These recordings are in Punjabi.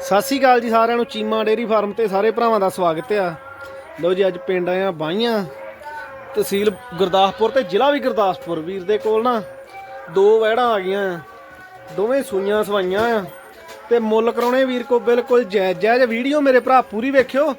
ਸਤਿ ਸ਼੍ਰੀ ਅਕਾਲ ਜੀ ਸਾਰਿਆਂ ਨੂੰ, ਚੀਮਾ ਡੇਰੀ ਫਾਰਮ ਤੇ ਸਾਰੇ ਭਰਾਵਾਂ ਦਾ ਸਵਾਗਤ ਆ। ਲਓ ਜੀ, ਅੱਜ ਪਿੰਡ ਆਏ ਆ ਬਾਈਆਂ। ਤਹਿਸੀਲ ਗੁਰਦਾਸਪੁਰ ਤੇ ਜ਼ਿਲ੍ਹਾ ਵੀ ਗੁਰਦਾਸਪੁਰ, ਵੀਰ ਦੇ ਕੋਲ ਨਾ ਦੋ ਵਹਿੜਾਂ ਆ ਗਈਆਂ ਆ। ਦੋਵੇਂ ਸੂਈਆਂ ਸਵਾਈਆਂ ਆ। ਤੇ ਮੁੱਲ ਕਰਾਉਣੇ ਵੀਰ ਕੋ ਬਿਲਕੁਲ ਜਾਇਜ਼ ਜਾਇਜ਼ ਵੀਡੀਓ ਮੇਰੇ ਭਰਾ ਪੂਰੀ ਵੇਖਿਓ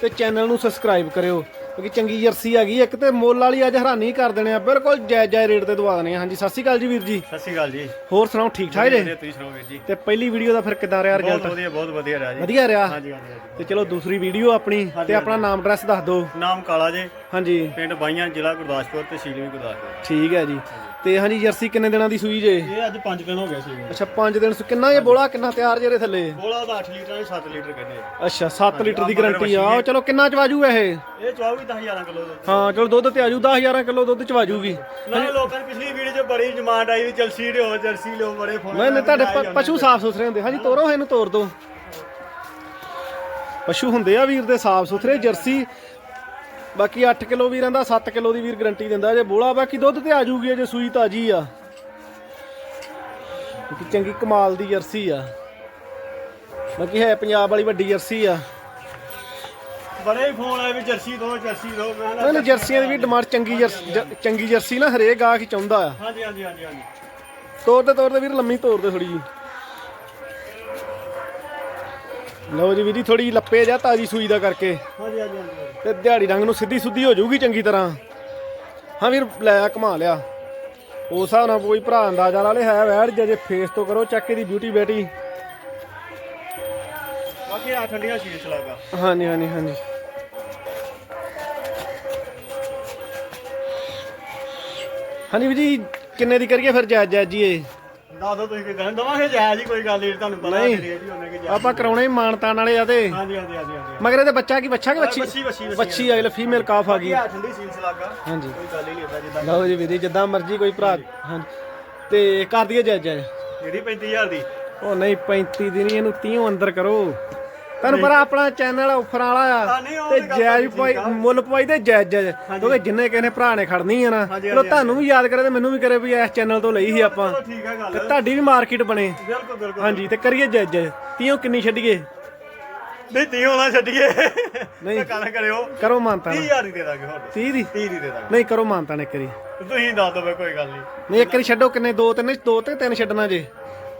ਤੇ ਚੈਨਲ ਨੂੰ ਸਬਸਕ੍ਰਾਈਬ ਕਰਿਓ। ਕਿਉਂਕਿ ਚੰਗੀ ਜਰਸੀ ਹੈਗੀ ਇੱਕ ਤੇ ਮੁੱਲ ਵਾਲੀ ਅੱਜ ਹੈਰਾਨੀ ਕਰ ਦੇਣੇ ਆ ਬਿਲਕੁਲ ਜਾਇਜ਼ ਜਾਇਜ਼ ਰੇਟ ਤੇ ਦਵਾ ਦੇਣੇ ਆ। ਹਾਂਜੀ ਸਤਿ ਸ਼੍ਰੀ ਅਕਾਲ ਜੀ ਵੀਰ ਜੀ। ਸਤਿ ਸ਼੍ਰੀ ਅਕਾਲ ਜੀ। ਹੋਰ ਸੁਣਾਓ ਠੀਕ ਠਾਕ ਜੇ? ਤੁਸੀਂ ਸੁਣਾਓ ਵੀਰ ਜੀ? ਤੇ ਪਹਿਲੀ ਵੀਡੀਓ ਦਾ ਫਿਰ ਕਿੱਦਾਂ ਰਿਹਾ ਬਹੁਤ ਰਿਜ਼ਲਟ ਵਧੀਆ ਬਹੁਤ ਵਧੀਆ ਰਿਹਾ ਜੀ। ਵਧੀਆ ਰਿਹਾ? ਹਾਂਜੀ ਹਾਂਜੀ। ਤੇ ਚਲੋ ਦੂਸਰੀ ਵੀਡੀਓ ਆਪਣੀ ਤੇ ਆਪਣਾ ਨਾਮ ਐਡਰੈਸ ਦੱਸ ਦਿਓ। ਨਾਮ ਕਾਲਾ ਜੇ। ਹਾਂਜੀ। ਪਿੰਡ ਬਾਈਆਂ ਜ਼ਿਲ੍ਹਾ ਗੁਰਦਾਸਪੁਰ ਤਹਿਸੀਲ ਵੀ ਗੁਰਦਾਸਪੁਰ। ਠੀਕ ਹੈ ਜੀ। ਤੇ ਹਾਂਜੀ ਜਰਸੀ ਕਿੰਨੇ ਦਿਨਾਂ ਦੀ ਸੂਈ ਜੇ? ਇਹ ਅੱਜ 5 ਦਿਨ ਹੋ ਗਏ ਸੀ। ਅੱਛਾ 5 ਦਿਨ ਸੁ- ਕਿੰਨਾ ਇਹ ਬੋਲਾ ਕਿੰਨਾ ਤਿਆਰ ਜਿਹੜੇ ਥੱਲੇ? ਬੋਲਾ ਦਾ 8 ਲੀਟਰ ਨੇ 7 ਲੀਟਰ ਕਹਿੰਦੇ ਅੱਛਾ 7 ਲੀਟਰ ਦੀ ਗਾਰੰਟੀ ਆ। ਉਹ ਚਲੋ ਕਿੰਨਾ ਚਵਾਜੂ ਇਹ? ਇਹ ਚਵਾਉ ਵੀ 10000 ਕਿਲੋ ਦੇ ਹਾਂ ਚਲੋ ਦੁੱਧ ਤੇ ਆਜੂ 10000 ਕਿਲੋ ਦੁੱਧ ਚਵਾਜੂਗੀ ਨਾਲੇ ਲੋਕਾਂ ਨੇ ਪਿਛਲੀ ਵੀਡੀਓ 'ਚ ਬੜੀ ਡਿਮਾਂਡ ਆਈ ਵੀ ਜਲਸੀ ਲਿਓ ਜਰਸੀ ਲਿਓ ਬੜੇ ਫੋਨ ਮੈਂ ਤੁਹਾਡੇ ਪ- ਪਸ਼ੂ ਸਾਫ਼ ਸੁਥਰੇ ਹੁੰਦੇ। ਹਾਂਜੀ ਤੋਰੋ ਇਹਨੂੰ ਤੋਰ ਦੋ। ਪਸ਼ੂ ਹੁੰਦੇ ਆ ਵੀਰ ਦੇ ਸਾਫ਼ ਸੁਥਰੇ ਜਰਸੀ ਬਾਕੀ 8 ਕਿਲੋ ਵੀਰਾਂ ਦਾ 7 ਕਿਲੋ ਦੀ ਵੀਰ ਗਾਰੰਟੀ ਦਿੰਦਾ ਜੇ ਬੋਲਾ ਬਾਕੀ ਦੁੱਧ ਤੇ ਆਜੂਗੀ ਜੇ ਸੂਈ ਤਾਜੀ ਆ। ਕਿਉਂਕਿ ਚੰਗੀ ਕਮਾਲ ਦੀ ਜਰਸੀ ਆ। ਬਾਕੀ ਹੈ ਪੰਜਾਬ ਵਾਲੀ ਵੱਡੀ ਜਰਸੀ ਆ। ਬੜੇ ਫੋਨ ਆਏ ਵੀ ਜਰਸੀ ਦੋ ਜਰਸੀ ਦੋ ਮੈਂ ਇਹਨਾਂ ਜਰਸੀਆਂ ਦੀ ਵੀ ਡਿਮਾਂਡ ਚੰਗੀ ਚੰਗੀ ਜਰਸੀ ਨਾ ਹਰੇਕ ਗਾਹਕ ਹੀ ਚਾਹੁੰਦਾ ਆ। ਹਾਂਜੀ ਹਾਂਜੀ ਹਾਂਜੀ ਹਾਂਜੀ। ਤੋਰ ਦੇ ਤੋਰ ਦੇ ਵੀਰ ਲੰਮੀ ਤੋਰ ਦੇ ਥੋੜੀ ਜੀ ਲਓ ਜੀ ਵੀਰੀ ਥੋੜੀ ਲੱਪੇ ਜਾ ਤਾਜੀ ਸੂਈ ਦਾ ਕਰਕੇ। ਹਾਂਜੀ ਹਾਂਜੀ ਹਾਂਜੀ ਤੇ ਦਿਹਾੜੀ ਰੰਗ ਨੂੰ ਸਿੱਧੀ ਸੁੱਧੀ ਹੋ ਜਾਊਗੀ ਚੰਗੀ ਤਰ੍ਹਾਂ। ਹਾਂ ਵੀਰ ਲੈ ਆ ਘੁਮਾ ਲਿਆ ਉਸ ਹਿਸਾਬ ਨਾਲ ਕੋਈ ਭਰਾ ਅੰਦਾਜ਼ਾ ਲਾ ਲੇ ਹੈ ਵੈੜ ਜੇ ਫੇਸ ਤੋਂ ਕਰੋ ਚੱਕ ਇਹਦੀ ਬਿਊਟੀ ਬੇਟੀ। ਬਾਕੀ ਆ ਠੰਡੀਆਂ ਸ਼ੀਸ਼ ਲੱਗਾ ਹਾਂਜੀ ਹਾਂਜੀ ਹਾਂਜੀ। ਹਾਂਜੀ ਵੀਰ ਜੀ ਕਿੰਨੇ ਦੀ ਕਰੀਏ ਫਿਰ ਜਾਇਜ਼ ਜਾਇਜ਼ ਜੀ ਇਹ? ਦੱਸ ਦੋ ਤੁਸੀਂ ਕੋਈ ਗੱਲ ਨੀ, ਦਵਾਂਗੇ ਜਾਇਜ਼ ਹੀ ਕੋਈ ਗੱਲ ਨਹੀਂ ਤੁਹਾਨੂੰ ਪਤਾ ਨਹੀਂ। ਰੇਟ ਹੀ ਉਹਨੇ ਕਿ ਜਾਇਜ਼ ਆਪਾਂ ਕਰਾਉਣੇ ਹੀ ਮਾਨਤਾਨ ਵਾਲੇ ਆ ਤੇ। ਹਾਂਜੀ ਹਾਂਜੀ ਹਾਂਜੀ ਹਾਂਜੀ। ਮਗਰ ਇਹਦੇ ਬੱਚਾ ਕੀ ਬੱਚਾ ਕਿ ਬੱਚੀ ਬੱਚੀ? ਬੱਚੀ ਬੱਚੀ ਬੱਚੀ। ਅਗਲੇ ਫੀਮੇਲ ਕਾਫ ਆ ਗਈ। ਠੰਡੀ ਹਾਂਜੀ। ਕੋਈ ਗੱਲ ਹੀ ਨਹੀਂ ਏਦਾਂ ਜਿੱਦਾਂ ਲਓ ਜੀ ਵੀਰੇ ਜਿੱਦਾਂ ਮਰਜ਼ੀ ਕੋਈ ਭਰਾ। ਹਾਂਜੀ। ਤੇ ਕਰ ਦਈਏ ਜਾਇਜ਼ ਜਿਹੜੀ 35000 ਦੀ। ਉਹ ਨਹੀਂ 35 ਦੀ ਨਹੀਂ ਇਹਨੂੰ 30 ਅੰਦਰ ਕਰੋ। ਤੁਹਾਨੂੰ ਪਤਾ ਆਪਣਾ ਚੈਨਲ ਆਫਰ ਵਾਲਾ ਆ। ਤੇ ਜਾਇਜ਼ ਪਾਈ। ਮੁੱਲ ਪਾਈ ਤੇ ਜਾਇਜ਼ ਜਾਇਜ਼ ਕਿਉਂਕਿ ਜਿੰਨੇ ਕਿਸੇ ਨੇ ਭਰਾ ਨੇ ਖੜਨੀ ਆ ਨਾ ਚਲੋ ਤੁਹਾਨੂੰ ਵੀ ਯਾਦ ਕਰੇ ਤੇ ਮੈਨੂੰ ਵੀ ਕਰੇ ਵੀ ਇਸ ਚੈਨਲ ਤੋਂ ਲਈ ਸੀ ਆਪਾਂ। ਤੇ ਤੁਹਾਡੀ ਵੀ ਮਾਰਕੀਟ ਬਣੇ। ਬਿਲਕੁਲ ਬਿਲਕੁਲ ਹਾਂਜੀ ਤੇ ਕਰੀਏ ਜਾਇਜ਼ ਜਾਇਜ਼ 30 ਕਿੰਨੀ ਛੱਡੀਏ? ਨਹੀਂ ਤੀ ਹੋਣਾ ਛੱਡੀਏ। ਨਹੀਂ। ਗੱਲ ਕਰਿਓ। ਕਰੋ ਮਾਨਤਾ 30000 ਦੀ ਦੇ ਦਾਂਗੇ ਹੋਰ। 30 ਦੀ? 30 ਦੀ ਦੇ ਦਾਂਗੇ। ਨਹੀਂ ਕਰੋ ਮਾਨਤਾ ਨੇ ਇੱਕ ਵਾਰੀ। ਤੁਸੀਂ ਦੱਸ ਦਿਓ ਕੋਈ ਗੱਲ ਨਹੀਂ। ਨਹੀਂ ਇੱਕ ਵਾਰੀ ਛੱਡੋ ਕਿੰਨੇ? ਦੋ ਤਿੰਨ ਦੋ ਤੇ ਤਿੰਨ ਛੱਡਣਾ ਜੇ।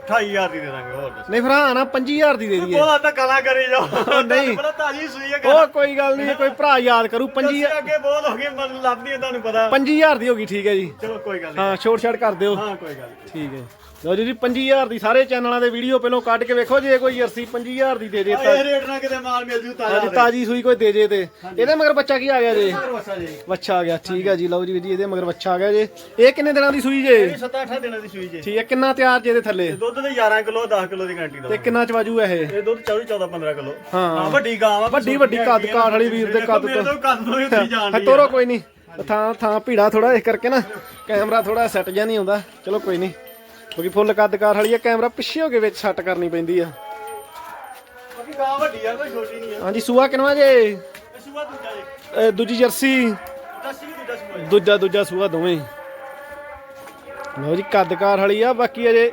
28000 ਦੀ ਦੇ ਦਾਂਗੇ ਹੋਰ ਦੱਸੋ। ਨਹੀਂ ਫਿਰ ਹਾਂ ਨਾ 25000 ਦੀ ਦੇ ਦਈਏ। ਬੋਲਾ ਤਾਂ ਗਾਲਾਂ ਕਰੀ ਜਾਓ। ਨਹੀਂ। ਬੜਾ ਤਾਜੀ ਸੂਈ ਹੈ ਉਹ ਕੋਈ ਗੱਲ ਨਹੀਂ ਕੋਈ ਭਰਾ ਯਾਦ ਕਰੂ 5000 50 ਅੱਗੇ ਬਹੁਤ ਹੋ ਗਏ ਮਨ ਲੱਭਦੀ ਹੈ ਤੁਹਾਨੂੰ ਪਤਾ। 25000 ਦੀ ਹੋ ਗਈ ਠੀਕ ਹੈ ਜੀ। ਚਲੋ ਕੋਈ ਗੱਲ ਨਹੀਂ। ਹਾਂ ਛੋਟ ਛਾਟ ਕਰ ਦਿਓ। ਹਾਂ ਕੋਈ ਗੱਲ ਠੀਕ ਹੈ ਲਓ ਜੀ 25000 ਦੀ ਸਾਰੇ ਚੈਨਲਾਂ ਦੇ ਵੀਡੀਓ ਪਹਿਲਾਂ ਕੱਢ ਕੇ ਵੇਖੋ ਜੇ ਕੋਈ ਜਰਸੀ 25000 ਦੀ ਦੇ ਦੇ ਤਾਂ ਇਹ ਰੇਟ ਨਾਲ ਕਿਤੇ ਮਾਲ ਮਿਲ ਜੂ ਤਾਜ਼ਾ ਹਾਂਜੀ ਤਾਜੀ ਸੂਈ ਕੋਈ ਦੇ ਜੇ ਤੇ। ਇਹਦੇ ਮਗਰ ਬੱਚਾ ਕੀ ਆ ਗਿਆ ਜੇ? ਜੀ। ਬੱਚਾ ਆ ਗਿਆ ਠੀਕ ਹੈ ਜੀ ਲਓ ਜੀ ਜੀ ਇਹਦੇ ਮਗਰ ਬੱਚਾ ਆ ਗਿਆ ਜੇ। ਇਹ ਕਿੰਨੇ ਦਿਨਾਂ ਦੀ ਸੂਈ ਜੇ? ਇਹ 7-8 ਦਿਨਾਂ ਦੀ ਸੂਈ ਜੀ। ਠੀਕ ਹੈ ਕਿੰਨਾ ਤਿਆਰ ਜੇ ਇਹਦੇ ਥੱਲੇ? ਦੁੱਧ ਦੇ 11 ਕਿਲੋ 10 ਕਿਲੋ ਦੀ ਗਾਰੰਟੀ ਤੇ ਦਾ ਕਿੰਨਾ ਚਵਾਜੂ ਇਹ? ਇਹ ਦੁੱਧ 14 14 15 ਕਿਲੋ। ਹਾਂ। ਵੱਡੀ ਗਾਂ ਆ ਵੱਡੀ ਵੱਡੀ ਕੱਦ ਕਾਠ ਵਾਲੀ ਵੀਰ ਦੇ ਕੱਦ ਤੋਂ। ਕੱਦ ਤੋਂ ਹੀ ਹਾਂ ਤੋਰੋ ਕੋਈ ਨਹੀਂ। ਥਾਂ ਥਾਂ ਭੀੜਾ ਥੋੜਾ ਇਸ ਕਰਕੇ ਨਾ ਕੈਮਰਾ ਥੋੜਾ ਸੈੱਟ ਜਾਂ ਨਹੀਂ ਆਉਂਦਾ। ਚਲੋ ਕੋਈ ਨਹੀਂ। ਕਿਉਂਕਿ ਫੁੱਲ ਕੱਦ ਕਾਰ ਵਾਲੀ ਆ ਕੈਮਰਾ ਪਿੱਛੇ ਹੋ ਕੇ ਵਿੱਚ ਸੈੱਟ ਕਰਨੀ ਪੈਂਦੀ ਆ। ਬਾਕੀ ਗਾਂ ਵੱਡੀ ਆ ਕੋਈ ਛੋਟੀ ਨਹੀਂ ਆ। ਹਾਂਜੀ ਸੂਆ ਕਿਨਵਾ ਜੇ? ਇਹ ਸੂਆ ਦੂਜਾ ਜੀ। ਦੂਜੀ ਜਰਸੀ। ਦੱਸੀ ਦੂਜਾ ਸੂਆ ਜੀ। ਦੂਜਾ ਦੂਜਾ ਸੂਆ ਦੋਵੇਂ। ਲਓ ਜੀ ਕੱਦ ਕਾਰ ਵਾਲੀ ਆ ਬਾਕੀ ਅਜੇ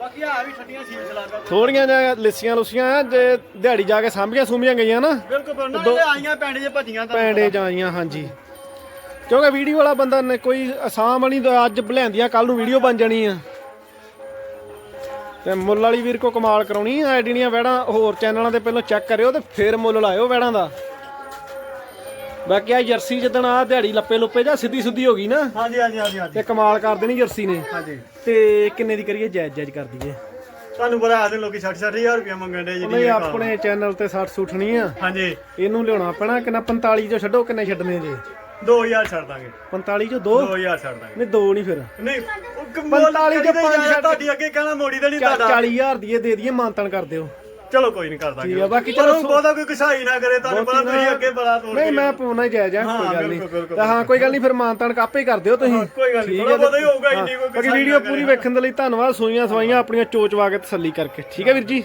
ਬਾਕੀ ਆ ਵੀ ਠੰਡੀਆਂ ਸੀਲ ਚਲਾਦਾ ਥੋੜੀਆਂ ਜਿਹਾ ਲਿੱਸੀਆਂ ਲੁੱਸੀਆਂ ਆ ਜੇ ਦਿਹਾੜੀ ਜਾ ਕੇ ਸਾਂਭੀਆਂ ਸੂੰਭੀਆਂ ਗਈਆਂ ਨਾ। ਬਿਲਕੁਲ ਪਰ ਆਈਆਂ ਪਿੰਡ 'ਚ ਭੱਜੀਆਂ ਤਾਂ। ਪੈਂਡੇ ਜਾਈਆਂ ਹਾਂਜੀ। ਕਿਉਂਕਿ ਵੀਡੀਓ ਵਾਲਾ ਬੰਦਾ ਨੇ ਕੋਈ ਆਸਾਮ ਨਹੀਂ ਤਾਂ ਅੱਜ ਬਲਿਆਂਦੀਆਂ ਕੱਲ ਨੂੰ ਵੀਡੀਓ ਬਣ ਜਾਣੀ ਆ। ਤੇ ਮੁੱਲ ਵਾਲੀ ਵੀਰ ਕੋ ਕਮਾਲ ਕਰਾਉਣੀ ਆ ਐਡੀਆਂ ਵੈੜਾਂ ਹੋਰ ਚੈਨਲਾਂ ਤੇ ਪਹਿਲਾਂ ਚੈੱਕ ਕਰਿਓ ਤੇ ਫਿਰ ਮੁੱਲ ਲਾਇਓ ਵੈੜਾਂ ਦਾ। ਬਾਕੀ ਆ ਜਰਸੀ ਜਿੱਦਣ ਆ ਦਿਹਾੜੀ ਲੱਪੇ ਲੁੱਪੇ ਜਾਂ ਸਿੱਧੀ ਸੁੱਧੀ ਹੋ ਗਈ ਨਾ ਹਾਂਜੀ ਹਾਂਜੀ ਹਾਂਜੀ ਹਾਂਜੀ। ਤੇ ਕਮਾਲ ਕਰ ਦੇਣੀ ਜਰਸੀ ਨੇ। ਹਾਂਜੀ। ਤੇ ਕਿੰਨੇ ਦੀ ਕਰੀਏ? ਜਾਇਜ਼ ਜਾਇਜ਼ ਕਰ ਦਈਏ। ਤੁਹਾਨੂੰ ਪਤਾ ਆਦੇ ਲੋਕੀ 60 60000 ਰੁਪਏ ਮੰਗਣ ਦੇ ਨਹੀਂ ਆਪਣੇ ਚੈਨਲ ਤੇ 60 ਸੁੱਟ ਨਹੀਂ ਆ। ਹਾਂਜੀ। ਇਹਨੂੰ ਲਿਆਉਣਾ ਪੈਣਾ ਕਿੰਨਾ 45 ਚੋਂ ਛੱਡੋ ਕਿੰਨੇ ਛੱਡਨੇ ਜੇ। 2000 ਛੱਡ ਦਾਂਗੇ। 45 ਚੋਂ ਦੋ? 2000 ਛੱਡ ਦਾਂਗੇ। ਨਹੀਂ ਦੋ ਨਹੀਂ ਫਿਰ। ਨਹੀਂ 45 45 ਚ ਪੰਜ ਛੱਡ- ਤੁਹਾਡੀ ਅੱਗੇ ਕਹਿਣਾ ਮੋੜੀ ਦਾ ਨਹੀਂ ਤੁਹਾਡਾ। 40000 ਦੀ ਇਹ ਦੇ ਦਈਏ ਮਾਨਤਨ ਕਰ ਦਿਓ। ਚਲੋ ਕੋਈ ਨਹੀਂ ਕਰ ਦਾਂਗੇ। ਠੀਕ ਆ, ਬਾਕੀ ਪਰ ਚਲੋ ਉਹ ਬਹੁਤਾ ਕੋਈ ਕਸਾਈ ਨਾ ਕਰੇ ਤੁਹਾਨੂੰ ਪਤਾ ਬਹੁਤੀ ਤੁਸੀਂ ਨਾ- ਅੱਗੇ ਬੜਾ ਤੋੜ ਨਹੀਂ ਮੈਂ ਪਾਉਣਾ ਹੀ ਜਾਇਜ਼ ਆ ਹਾਂ, ਕੋਈ ਗੱਲ ਨਹੀਂ। ਬਿਲਕੁਲ, ਬਿਲਕੁਲ, ਤਾਂ ਹਾਂ ਕੋਈ ਗੱਲ ਨਹੀਂ ਫਿਰ ਮਾਨਤਨ ਕਾਪੇ ਕਰ ਦਿਓ ਤੁਸੀਂ। ਕੋਈ ਗੱਲ ਨਹੀਂ ਠੀਕ ਥੋੜਾ ਹੈ ਬਹੁਤਾ ਹੀ ਹੋਊਗਾ ਇੰਨੀ ਕੋਈ ਬਾਕੀ ਕਸਾਈ ਵੀਡੀਓ ਨਾ ਪੂਰੀ ਕਰੇ। ਵੇਖਣ ਦੇ ਲਈ ਧੰਨਵਾਦ ਸੂਈਆਂ ਸਵਾਈਆਂ ਆਪਣੀਆਂ ਚੋਚਵਾ ਕੇ ਤਸੱਲੀ ਕਰਕੇ। ਠੀਕ ਹੈ ਵੀਰ ਜੀ।